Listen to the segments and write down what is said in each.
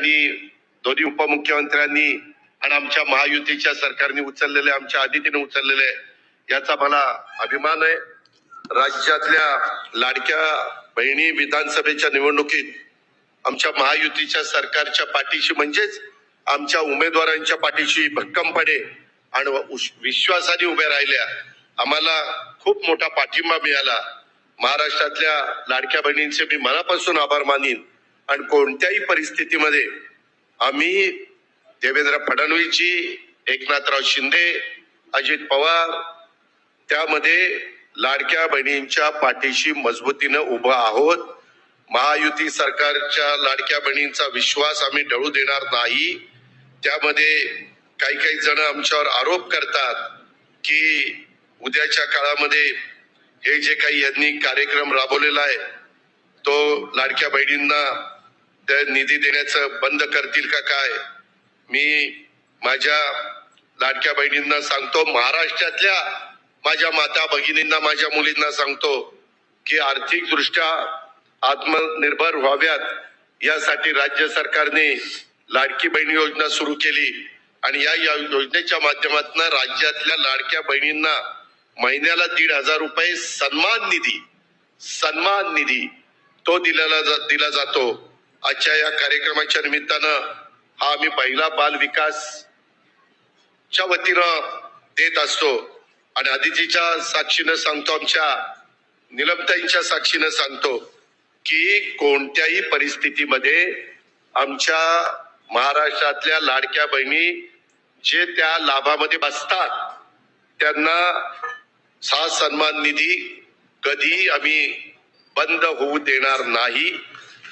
मुख्यमंत्र्यांनी दोन्ही उपमुख्यमंत्र्यांनी आणि आमच्या महायुतीच्या सरकारने उचललेले आमच्या आदितीने उचललेले याचा मला अभिमान आहे. राज्यातल्या लाडक्या बहिणी विधानसभेच्या निवडणुकीत आमच्या महायुतीच्या सरकारच्या पाठीशी म्हणजेच आमच्या उमेदवारांच्या पाठीशी भक्कमपणे आणि विश्वासाने उभ्या राहिल्या. आम्हाला खूप मोठा पाठिंबा मिळाला. महाराष्ट्रातल्या लाडक्या बहिणींचे मी मनापासून आभार मानीन. आणि कोणत्याही परिस्थितीमध्ये आम्ही देवेंद्र फडणवीसजी एकनाथराव शिंदे अजित पवार त्यामध्ये लाडक्या बहिणींच्या पाठीशी मजबूतीनं उभं आहोत. महायुती सरकारच्या लाडक्या बहिणींचा विश्वास आम्ही ढळू देणार नाही. त्यामध्ये काही काही जण आमच्यावर आरोप करतात की उद्याच्या काळामध्ये हे जे काही यांनी कार्यक्रम राबवलेला आहे तो लाडक्या बहिणींना त्या निधी देण्याचं बंद करतील का काय? मी माझ्या लाडक्या बहिणींना सांगतो महाराष्ट्रातल्या माझ्या माता भगिनींना माझ्या मुलींना सांगतो की आर्थिक दृष्ट्या आत्मनिर्भर व्हाव्यात. यासाठी राज्य सरकारने लाडकी बहीण योजना सुरू केली आणि या या योजनेच्या माध्यमातून राज्यातल्या लाडक्या बहिणींना महिन्याला दीड हजार रुपये सन्मान निधी सन्मान निधी तो दिलेला जा- दिला जातो. आजच्या या कार्यक्रमाच्या निमित्तानं हा आम्ही पहिला बाल विकास च्या वतीनं देत असतो. आणि आदितीच्या साक्षीनं सांगतो आमच्या निलमताईंच्या साक्षीनं सांगतो की कोणत्याही परिस्थितीमध्ये आमच्या महाराष्ट्रातल्या लाडक्या बहिणी जे त्या लाभामध्ये बसतात त्यांना सा सन्मान निधी कधी आम्ही बंद होऊ देणार नाही.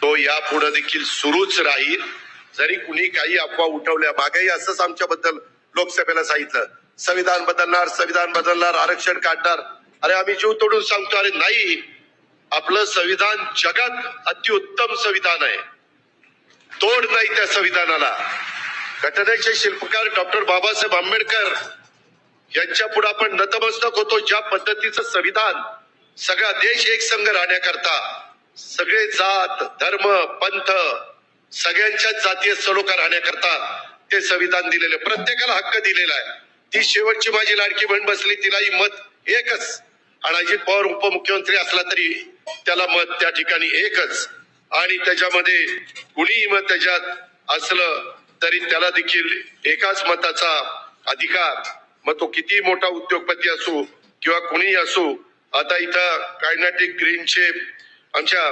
तो यापुढे देखील सुरूच राहील. जरी कुणी काही अफवा उठवल्या मागेही असंच आमच्याबद्दल लोकसभेला सांगितलं. संविधान बदलणार संविधान बदलणार आरक्षण काढणार. अरे आम्ही जीव तोडून सांगतो अरे नाही. आपलं संविधान जगात अतिउत्तम संविधान आहे. तोड नाही त्या संविधानाला. घटनेचे शिल्पकार डॉक्टर बाबासाहेब आंबेडकर यांच्या पुढे आपण नतमस्तक होतो ज्या पद्धतीचं संविधान सगळा देश एक संघ राहण्याकरता सगळे जात धर्म पंथ सगळ्यांच्या जातीय सलोखा राहण्याकरता ते संविधान दिलेले प्रत्येकाला हक्क दिलेला आहे. ती शेवटची माझी लाडकी बहीण बसली तिलाही मत एकच. आणि अजित पवार उपमुख्यमंत्री असला तरी त्याला मत त्या ठिकाणी एकच. आणि त्याच्यामध्ये कुणीही मत त्याच्यात असलं तरी त्याला देखील एकाच मताचा अधिकार. मग तो किती मोठा उद्योगपती असो किंवा कुणीही असो आता इथं कायनाटिक ग्रीनचे आमच्या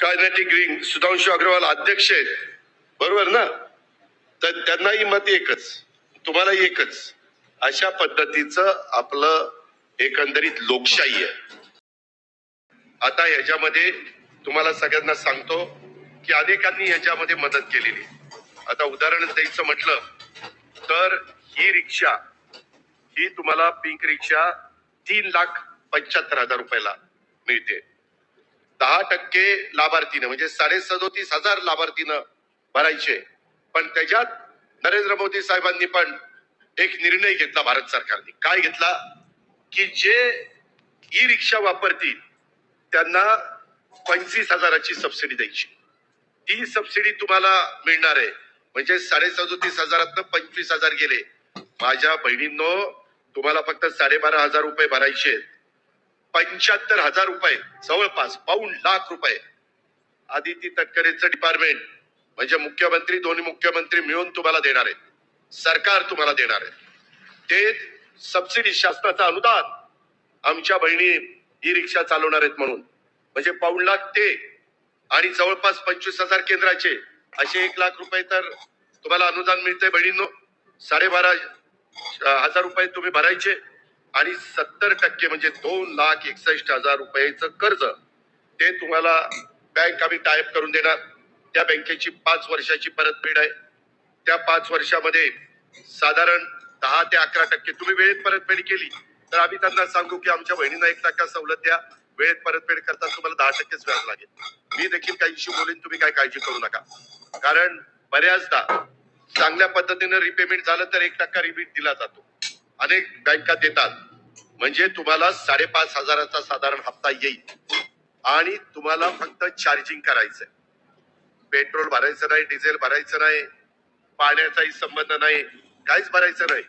कायनाटिक ग्रीन सुधांशु अग्रवाल अध्यक्ष आहेत. बरोबर ना? तर त्यांनाही मत एकच तुम्हालाही एकच. अशा पद्धतीचं आपलं एकंदरीत लोकशाही आहे. आता ह्याच्यामध्ये तुम्हाला सगळ्यांना सांगतो की अनेकांनी ह्याच्यामध्ये मदत केलेली. आता उदाहरण द्यायचं म्हटलं तर ही रिक्षा ही तुम्हाला पिंक रिक्षा तीन लाख पंच्याहत्तर हजार रुपयाला मिळते. दहा टक्के लाभार्थीनं म्हणजे साडे सदोतीस हजार लाभार्थीनं भरायचे. पण त्याच्यात नरेंद्र मोदी साहेबांनी पण एक निर्णय घेतला भारत सरकारने. काय घेतला? की जे ई रिक्षा वापरतील त्यांना पंचवीस हजाराची सबसिडी द्यायची. ती सबसिडी तुम्हाला मिळणार आहे. म्हणजे साडे सदोतीस हजारात पंचवीस हजार गेले. माझ्या बहिणींनो तुम्हाला फक्त साडेबारा हजार रुपये भरायचे आहेत. पंच्याहत्तर हजार रुपये जवळपास पाऊन लाख रुपये. आदिती तटकरेचं डिपार्टमेंट म्हणजे मुख्यमंत्री दोन्ही मुख्यमंत्री मिळून तुम्हाला देणार आहेत. सरकार तुम्हाला देणार आहे. ते सबसिडी शासनाचं अनुदान आमच्या बहिणी ई रिक्षा चालवणार आहेत म्हणून. म्हणजे पाऊण लाख ते आणि जवळपास पंचवीस हजार केंद्राचे. असे एक लाख रुपये तर तुम्हाला अनुदान मिळते बहिणींनो. साडेबारा हजार रुपये तुम्ही भरायचे आणि सत्तर टक्के म्हणजे दोन लाख एकसष्ट हजार रुपयाचं कर्ज ते तुम्हाला बँक आम्ही टायप करून देणार. त्या बँकेची पाच वर्षाची परतफेड आहे. त्या पाच वर्षामध्ये साधारण दहा ते अकरा टक्के तुम्ही वेळेत परतफेड केली. तर आम्ही त्यांना सांगू की आमच्या बहिणींना एक टक्का सवलत द्या. वेळेत परतफेड करता तुम्हाला दहा टक्केच व्याज लागेल. मी देखील काहीशी बोलेन तुम्ही काय काळजी करू नका. कारण बऱ्याचदा चांगल्या पद्धतीने रिपेमेंट झालं तर एक टक्का रिबीट दिला जातो. अनेक बँका देतात. म्हणजे तुम्हाला साडेपाच हजाराचा साधारण हप्ता येईल. आणि तुम्हाला फक्त चार्जिंग करायचंय. पेट्रोल भरायचं नाही डिझेल भरायचं नाही पाण्याचाही संबंध नाही काहीच भरायचं नाही.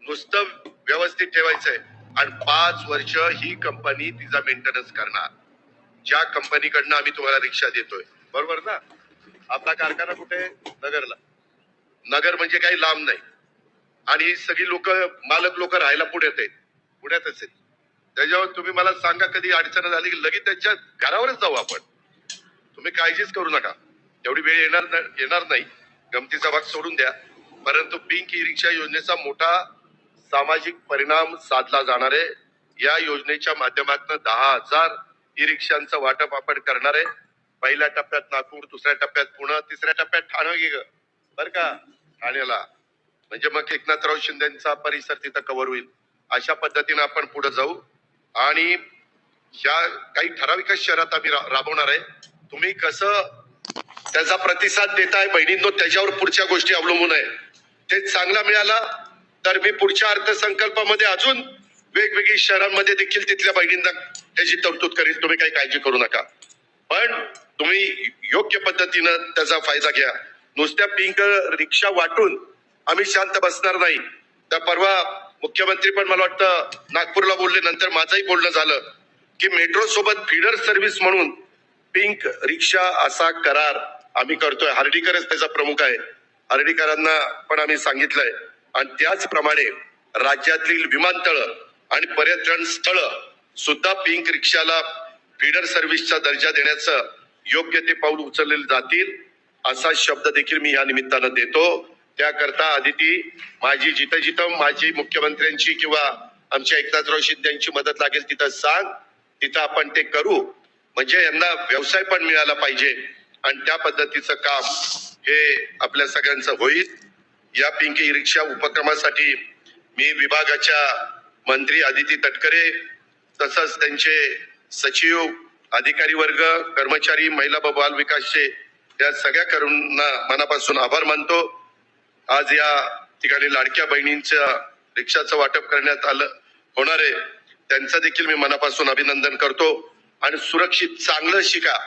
नुसतं व्यवस्थित ठेवायचंय. आणि पाच वर्ष ही कंपनी तिचा मेंटेनन्स करणार. ज्या कंपनीकडनं आम्ही तुम्हाला रिक्षा देतोय. बरोबर ना? आपला कारखाना कुठे? नगरला. नगर म्हणजे काही लांब नाही. आणि सगळी लोक मालक लोक राहायला पुण्यात आहेत. पुण्यातच आहेत. त्याच्यावर तुम्ही मला सांगा कधी अडचण झाली की लगेच त्यांच्या घरावरच जाऊ आपण. तुम्ही काळजीच करू नका. एवढी वेळ येणार येणार नाही. गमतीचा भाग सोडून द्या. परंतु पिंक ई रिक्षा योजनेचा मोठा सामाजिक परिणाम साधला जाणार आहे. या योजनेच्या माध्यमातून दहा हजार ई रिक्षांचं वाटप आपण करणार आहे. पहिल्या टप्प्यात नागपूर दुसऱ्या टप्प्यात पुणे तिसऱ्या टप्प्यात ठाणे घे ग बर का? ठाण्याला. म्हणजे मग एकनाथराव शिंदेचा परिसर तिथं कव्हर होईल. अशा पद्धतीने आपण पुढे जाऊ. आणि ह्या काही ठराविकच शहरात आम्ही राबवणार आहे तुम्ही कसं त्याचा प्रतिसाद देताय बहिणींनो त्याच्यावर पुढच्या गोष्टी अवलंबून आहे. ते चांगला मिळाला तर मी पुढच्या अर्थसंकल्पामध्ये अजून वेगवेगळी शहरांमध्ये देखील तिथल्या बहिणींना त्याची तरतूद करेल तुम्ही काही काळजी करू नका. पण तुम्ही योग्य पद्धतीनं त्याचा फायदा घ्या. नुसत्या पिंक रिक्षा वाटून आम्ही शांत बसणार नाही. तर परवा मुख्यमंत्री पण मला वाटतं नागपूरला बोलले नंतर माझंही बोलणं झालं की मेट्रो सोबत फीडर सर्व्हिस म्हणून पिंक रिक्षा असा करार आम्ही करतोय. हर्डीकरच त्याचा प्रमुख आहे. हर्डीकरांना पण आम्ही सांगितलंय. आणि त्याचप्रमाणे राज्यातील विमानतळ आणि पर्यटन स्थळ सुद्धा पिंक रिक्षाला फीडर सर्व्हिसचा दर्जा देण्याचं योग्य ते पाऊल उचलले जातील. असा शब्द देखील मी या निमित्तानं देतो. त्याकरता आदिती माझी जिथं जिथं माझी मुख्यमंत्र्यांची किंवा आमच्या एकनाथराव शिंदेची मदत लागेल तिथं सांग. तिथं आपण ते करू. म्हणजे यांना व्यवसाय पण मिळाला पाहिजे. आणि त्या पद्धतीचं काम हे आपल्या सगळ्यांचं होईल. या पिंकी रिक्षा उपक्रमासाठी मी विभागाच्या मंत्री आदिती तटकरे तसंच त्यांचे सचिव अधिकारी वर्ग कर्मचारी महिला व बाल विकासचे या सगळ्या करूंना मनापासून आभार मानतो. आज या ठिकाणी लाडक्या बहिणींच्या रिक्षाचं वाटप करण्यात आलं होणार आहे. त्यांचं देखील मी मनापासून अभिनंदन करतो. आणि सुरक्षित चांगलं शिका.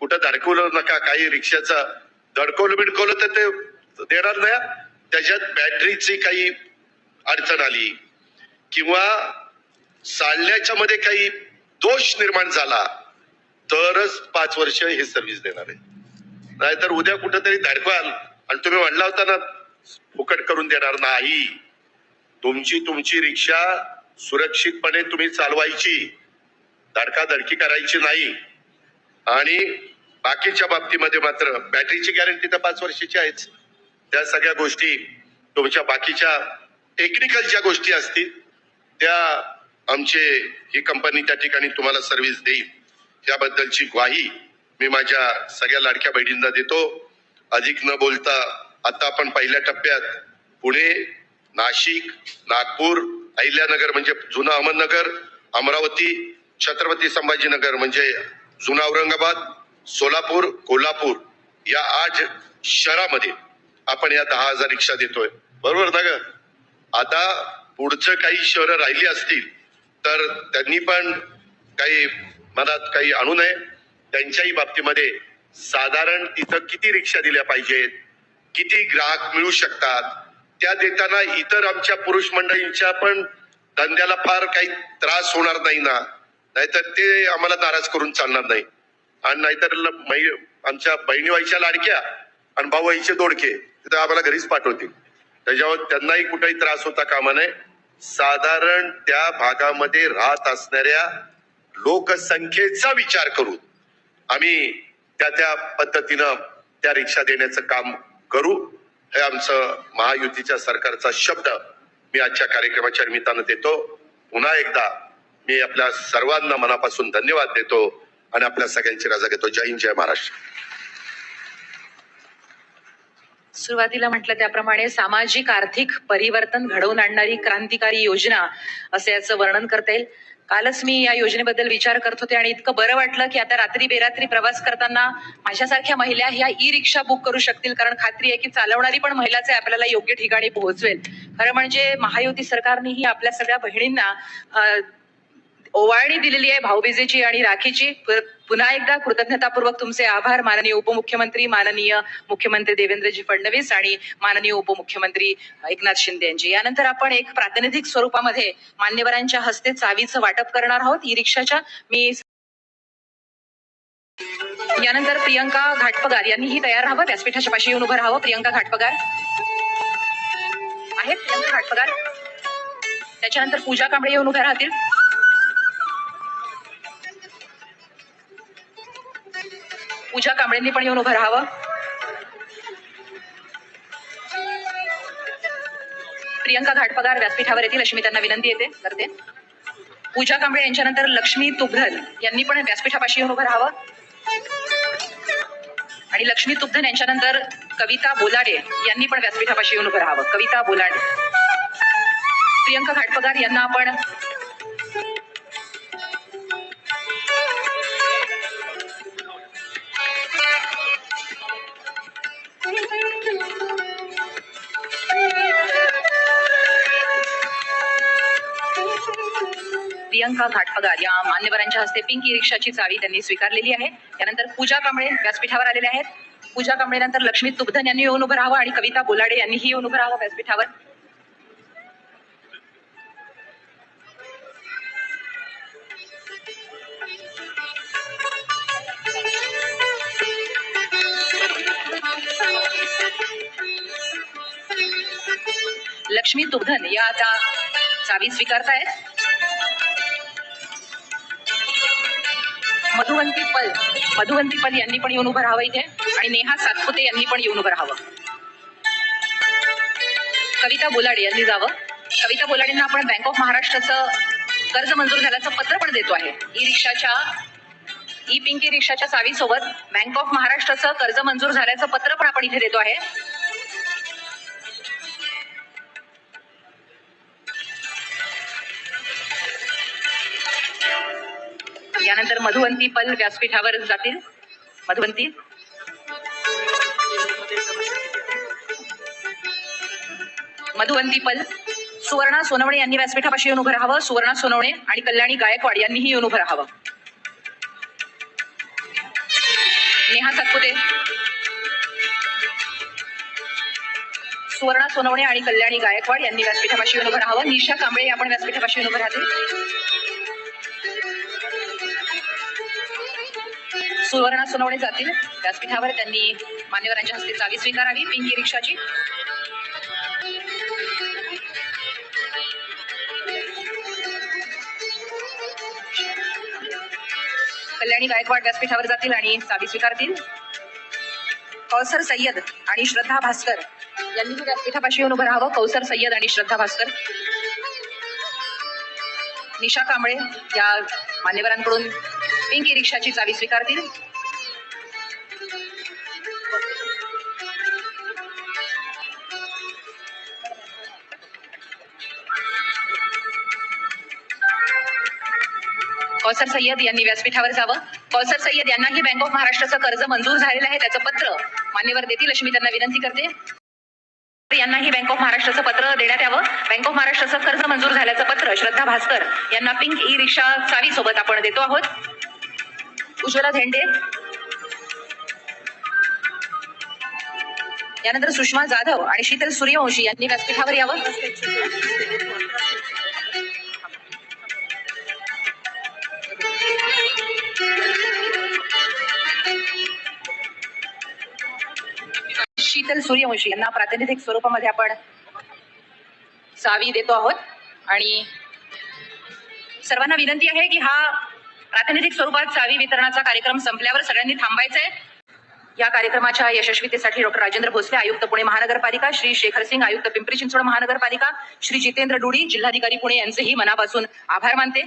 कुठं धडकवलं नका काही रिक्षाचं धडकवलं बिडकवलं तर ते देणार नाही. त्याच्यात बॅटरीची काही अडचण आली. किंवा चालण्याच्या मध्ये काही दोष निर्माण झाला तरच पाच वर्ष हे सर्व्हिस देणार आहे. नाहीतर उद्या कुठंतरी धडकवाल. आणि तुम्ही म्हणला होता ना फुकट करून देणार नाही. तुमची तुमची रिक्षा सुरक्षितपणे तुम्ही चालवायची. धडकाधडकी करायची नाही. आणि बाकीच्या बाबतीमध्ये मात्र बॅटरीची गॅरंटी तर पाच वर्षाची आहेच. त्या सगळ्या गोष्टी तुमच्या बाकीच्या टेक्निकल ज्या गोष्टी असतील त्या आमचे ही कंपनी त्या ठिकाणी तुम्हाला सर्व्हिस देईल. त्याबद्दलची ग्वाही मी माझ्या सगळ्या लाडक्या बहिणींना देतो. अधिक न बोलता आता आपण पहिल्या टप्प्यात पुणे नाशिक नागपूर अहिल्यानगर म्हणजे जुनं अहमदनगर अमरावती छत्रपती संभाजीनगर म्हणजे जुना औरंगाबाद सोलापूर कोल्हापूर या आठ शहरामध्ये आपण या दहा हजार रिक्षा देतोय. बरोबर ना ग? आता पुढचं काही शहरं राहिली असतील तर त्यांनी पण काही मनात काही आणू नये. त्यांच्याही बाबतीमध्ये साधारण तिथं किती रिक्षा दिल्या पाहिजेत? किती ग्राहक मिळू शकतात? त्या देताना इतर आमच्या पुरुष मंडळींच्या पण धंद्याला फार काही त्रास होणार नाही ना? नाहीतर ते आम्हाला नाराज करून चालणार नाही. आणि नाहीतर आमच्या बहिणी व्हायच्या लाडक्या आणि भाऊ व्हायचे दोडके तिथं आम्हाला घरीच पाठवतील. त्याच्यावर त्यांनाही कुठेही त्रास होता कामा नये. साधारण त्या भागामध्ये राहत असणाऱ्या लोकसंख्येचा विचार करून आम्ही त्या त्या पद्धतीनं त्या रिक्षा देण्याचं काम करू. हे आमचं महायुतीच्या सरकारचा शब्द मी आजच्या कार्यक्रमाच्या निमित्तानं देतो. पुन्हा एकदा मी आपल्या सर्वांना मनापासून धन्यवाद देतो आणि आपल्या सगळ्यांची रजा घेतो. जय हिंद जय महाराष्ट्र. सुरुवातीला म्हटलं त्याप्रमाणे सामाजिक आर्थिक परिवर्तन घडवून आणणारी क्रांतिकारी योजना असं याचं वर्णन करता येईल. कालच मी या योजनेबद्दल विचार करत होते आणि इतकं बरं वाटलं की आता रात्री बेरात्री प्रवास करताना माझ्यासारख्या महिला ह्या ई रिक्षा बुक करू शकतील. कारण खात्री आहे की चालवणारी पण महिलाच आहे आपल्याला योग्य ठिकाणी पोहोचवेल. खरं म्हणजे महायुती सरकारनेही आपल्या सगळ्या बहिणींना ओवाळणी दिलेली आहे भाऊबीजेची आणि राखीची. पुन्हा एकदा कृतज्ञतापूर्वक तुमचे आभार. माननीय उपमुख्यमंत्री माननीय मुख्यमंत्री देवेंद्रजी फडणवीस आणि माननीय उपमुख्यमंत्री एकनाथ शिंदे यांची. यानंतर आपण एक प्रातिनिधिक स्वरूपामध्ये मान्यवरांच्या हस्ते चावीचं वाटप करणार आहोत. ई रिक्षाच्या मी यानंतर प्रियंका घाटपगार यांनीही तयार राहावं. व्यासपीठाच्या पाशी येऊन उभं राहावं. प्रियंका घाटपगार. आहेत? प्रियंका घाटपगार. त्याच्यानंतर पूजा कांबळे येऊन उभ्या राहतील. पूजा कांबळेंनी पण येऊन उभं राहावं? प्रियंका घाटपगार व्यासपीठावर येतील अशी मी त्यांना विनंती येते करते. पूजा कांबळे यांच्यानंतर लक्ष्मी तुघल यांनी पण व्यासपीठापाशी येऊन उभं राहावं. आणि लक्ष्मी तुग्धन यांच्यानंतर कविता बोलाडे यांनी पण व्यासपीठापाशी येऊन उभं राहावं. कविता बोलाडे. प्रियंका घाटपगार यांना आपण घाट घाटपगार या मान्यवरांच्या हस्ते पिंकी रिक्षाची चावी त्यांनी स्वीकारलेली आहे. त्यानंतर पूजा कांबळे व्यासपीठावर आलेले आहेत. पूजा कांबळे नंतर लक्ष्मी तुबधन यांनी येऊन उभं राहावं आणि कविता बोलाडे यांनीही येऊन उभं राहावं व्यासपीठावर. लक्ष्मी तुबधन या आता चावी स्वीकारतायत. मधुवंती पल मधुवंती पल यांनी पण येऊन उभं राहावं इथे. आणि नेहा सातपुते यांनी पण येऊन उभं राहावं. कविता बोलाडे यांनी जावं. कविता बोलाडेंना आपण बँक ऑफ महाराष्ट्राचं कर्ज मंजूर झाल्याचं पत्र पण देतो आहे. ई रिक्षाच्या ई पिंकी रिक्षाच्या सावीसोबत बँक ऑफ महाराष्ट्राचं कर्ज मंजूर झाल्याचं पत्र पण आपण इथे देतो आहे. यानंतर मधुवंती पल व्यासपीठावर जातील. मधुवंती. मधुवंती पल सुवर्णा सोनवणे यांनी व्यासपीठापाशी येऊन उभं राहावं. सुवर्णा सोनवणे आणि कल्याणी गायकवाड यांनीही येऊन उभं राहावं. नेहा सातपुते. सुवर्णा सोनवणे आणि कल्याणी गायकवाड यांनी व्यासपीठापाशी येऊन उभं राहावं. निशा कांबळे आपण व्यासपीठापाशी येऊन उभं राहतील. सुवर्णा सुनावणे जातील. व्यासपीठावर त्यांनी मान्यवरांच्या हस्ते चावी स्वीकारावी पिंकी रिक्षाची. कल्याणी गायकवाड व्यासपीठावर जातील आणि चावी स्वीकारतील. कौसर सय्यद आणि श्रद्धा भास्कर. यांनी व्यासपीठापाशी येऊन उभं राहावं. कौसर सय्यद आणि श्रद्धा भास्कर. निशा कांबळे या मान्यवरांकडून पिंकी रिक्षाची चावी स्वीकारतील. कौसर सय्यद यांनी व्यासपीठावर जावं. कौसर सय्यद यांनाही बँक ऑफ महाराष्ट्राचं कर्ज मंजूर झालेलं आहे. त्याचं पत्र मान्यवर देतील अशी मी त्यांना विनंती करते. यांनाही बँक ऑफ महाराष्ट्राचं पत्र देण्यात यावं. बँक ऑफ महाराष्ट्राचं कर्ज मंजूर झाल्याचं पत्र श्रद्धा भास्कर यांना पिंक ई रिक्षा चावी सोबत आपण देतो आहोत. उज्ज्वला झेंडे यानंतर सुषमा जाधव आणि शीतल सूर्यवंशी यांनी व्यासपीठावर यावं. शीतल सूर्यवंशी यांना प्रातिनिधिक स्वरूपामध्ये आपण सावी देतो आहोत. आणि सर्वांना विनंती आहे की हा प्रातिनिधिक स्वरूपात चावी वितरणाचा कार्यक्रम संपल्यावर सगळ्यांनी थांबायचंय. या कार्यक्रमाच्या यशस्वीतेसाठी डॉक्टर राजेंद्र भोसले आयुक्त पुणे महानगरपालिका श्री शेखर सिंग आयुक्त पिंपरी चिंचवड महानगरपालिका श्री जितेंद्र डुडी जिल्हाधिकारी पुणे यांचेही मनापासून आभार मानते.